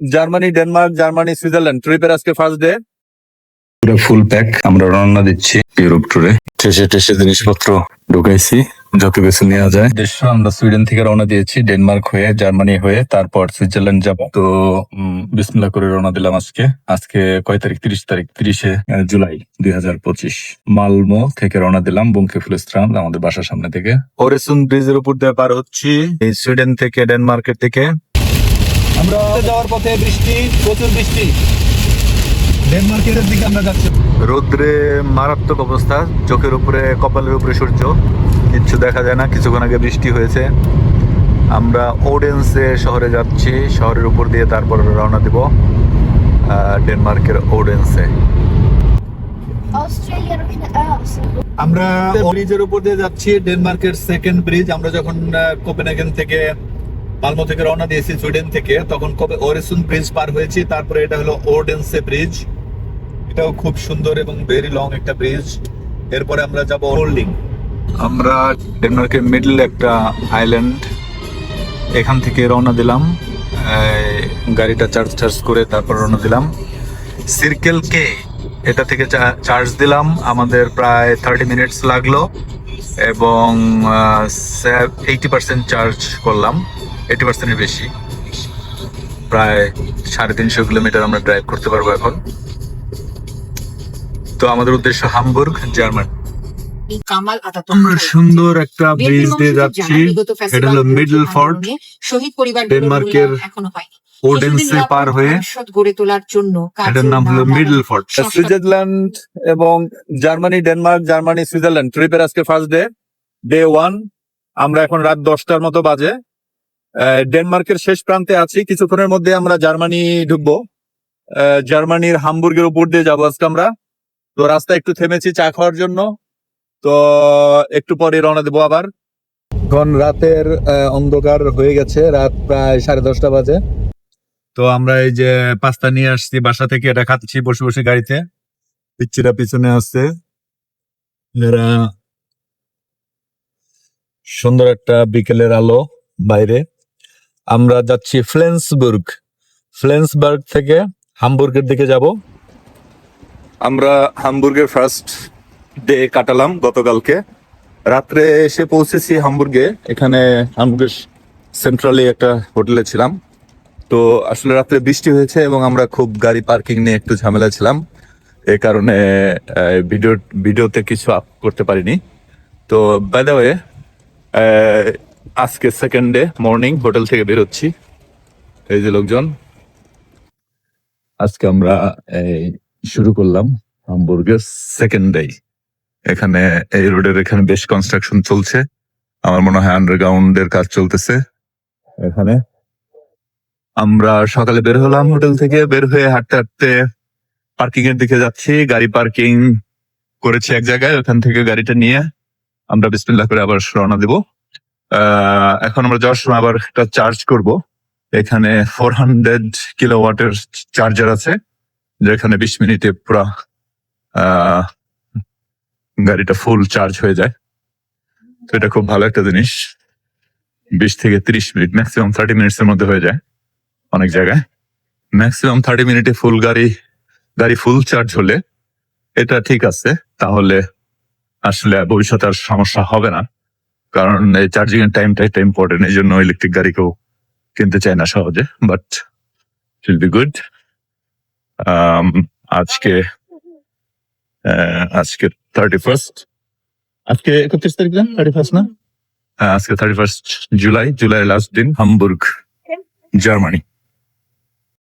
Germany Denmark Germany Switzerland. ট্রিপের আজকে first day পুরো ফুল প্যাক আমরা রওনা দিচ্ছি ইউরোপ ট্যুরে ঠেসে ঠেসে জিনিসপত্র ঢুকাইছি যত কিছু নেওয়া যায়। দেশ আমরা সুইডেন থেকে রওনা দিয়েছি ডেনমার্ক হয়ে জার্মানি হয়ে তারপর সুইজারল্যান্ড যাব। তো উম, বিসমিল্লাহ করে রওনা দিলাম আজকে। আজকে কয় তারিখ? তিরিশ তারিখ তিরিশে জুলাই দুই হাজার পঁচিশ। মালমো থেকে রওনা দিলাম বঙ্কে ফুলস্ত্রাম আমাদের বাসার সামনে থেকে। ওরেসুন ব্রিজের উপর দিয়ে পার হচ্ছি সুইডেন থেকে ডেনমার্কের থেকে আমরা যাওয়ার পথে বৃষ্টি প্রচুর বৃষ্টি। ডেনমার্কের দিকে আমরা যাচ্ছি। রোদ্রে মারাত্মক অবস্থা চোখের উপরে কপালের উপরে সূর্য। কিচ্ছু দেখা যায় না কিছুক্ষণ আগে বৃষ্টি হয়েছে। আমরা ওডেন্সে শহরে যাচ্ছি শহরের উপর দিয়ে তারপর রওনা দিব ডেনমার্কের ওডেন্সে. আমরা ব্রিজের উপর দিয়ে যাচ্ছি ডেনমার্কের সেকেন্ড ব্রিজ আমরা যখন কোপেনহেগেন থেকে মালমো থেকে রওনা দিয়েছি সুইডেন থেকে। তখন কবে ওরেসুন ব্রিজ পার হয়েছি, তারপরে এটা হলো ওর্ডেন্সে ব্রিজ। এটাও খুব সুন্দর এবং ভেরি লং একটা ব্রিজ। এরপরে আমরা যাব হোল্ডিং। আমরা ডেনমার্কের মিডল একটা আইল্যান্ড এখান থেকে রওনা দিলাম। গাড়িটা চার্জ টার্জ করে তারপর রওনা দিলাম। সিরকেল কে এটা থেকে চার্জ দিলাম। আমাদের প্রায় থার্টি মিনিটস লাগল এবং এইটি পার্সেন্ট চার্জ করলাম। এইটি পার্সেন্টের বেশি। প্রায় সাড়ে তিনশো কিলোমিটার আমরা ড্রাইভ করতে পারব এখন। তো আমাদের উদ্দেশ্য হামবুর্গ জার্মান। আমরা সুন্দর একটা ব্রিজ দিয়ে যাচ্ছি। এটা হলো মিডল ফোর্ট শহীদ পরিবার ডেনমার্কের ওডেন্সে পার হয়ে গড়ে তোলার জন্য এটার নাম হলো মিডল ফোর্ট সুইজারল্যান্ড এবং জার্মানি ডেনমার্ক জার্মানি সুইজারল্যান্ড। ট্রিপের আজকে ফার্স্ট ডে ডে ওয়ান আমরা এখন রাত দশটার মতো বাজে। ডেনমার্কের শেষ প্রান্তে আছি। কিছুক্ষণের মধ্যে আমরা জার্মানি ঢুকবো। জার্মানির হামবুর্গের উপর দিয়ে যাব আজকে আমরা। তো রাস্তা একটু থেমেছি চা খাওয়ার জন্য। তো একটু পরে রওনা দেবো আবার। এখন রাতের অন্ধকার হয়ে গেছে। রাত প্রায় সাড়ে দশটা বাজে। তো আমরা এই যে পাস্তা নিয়ে আসছি বাসা থেকে, এটা খাচ্ছি বসে বসে গাড়িতে। পিচ্ছিরা পিছনে আসছে। এরা সুন্দর একটা বিকেলের আলো বাইরে। আমরা যাচ্ছি ফ্লেন্সবুর্গ। ফ্লেন্সবার্গ থেকে হামবুর্গের দিকে যাব। আমরা হামবুর্গের ফার্স্ট ডে কাটালাম গতকালকে। রাত্রে এসে পৌঁছেছি হামবুর্গে। এখানে হামবুর্গের সেন্ট্রালি একটা হোটেলে ছিলাম। তো আসলে রাত্রে বৃষ্টি হয়েছে এবং আমরা খুব গাড়ি পার্কিং নিয়ে একটু ঝামেলা ছিলাম। এ কারণে ভিডিও ভিডিওতে কিছু আপ করতে পারিনি। তো বাই দ্য ওয়ে আজকে সেকেন্ড ডে মর্নিং হোটেল থেকে বেরোচ্ছি। এই যে লোকজন। আজকে আমরা শুরু করলাম হামবুর্গের সেকেন্ড ডে এখানে এই রোডের এখানে বেশ কনস্ট্রাকশন চলছে। আমার মনে হয় আন্ডারগ্রাউন্ড এর কাজ চলতেছে। এখানে আমরা সকালে বের হলাম হোটেল থেকে, বের হয়ে হাঁটতে হাঁটতে পার্কিং এর দিকে যাচ্ছি। গাড়ি পার্কিং করেছি এক জায়গায়, ওখান থেকে গাড়িটা নিয়ে আমরা বিসমিল্লাহ করে আবার রওনা দেব। এখন আমরা যাওয়ার সময় আবার একটা চার্জ করব। এখানে ফোর হান্ড্রেড কিলো ওয়াটের চার্জার আছে, যেখানে বিশ মিনিটে পুরো গাড়িটা ফুল চার্জ হয়ে যায়। তো এটা খুব ভালো একটা জিনিস। বিশ থেকে ত্রিশ মিনিট ম্যাক্সিমাম থার্টি মিনিটস এর মধ্যে হয়ে যায় অনেক জায়গায়। ম্যাক্সিমাম থার্টি মিনিটে ফুল গাড়ি গাড়ি ফুল চার্জ হলে এটা ঠিক আছে। তাহলে আসলে ভবিষ্যতে আর সমস্যা হবে না। কারণ চার্জিং এর টাইমটা একটা ইম্পর্টেন্ট এই জন্য ইলেকট্রিক গাড়ি কেউ কিনতে চায় না সহজে বাট উইল বি গুড আজকে আজকে থার্টি ফার্স্ট আজকে একত্রিশ তারিখ না? থার্টি ফার্স্ট না আজকে thirty first July July last দিন হামবুর্গ জার্মানি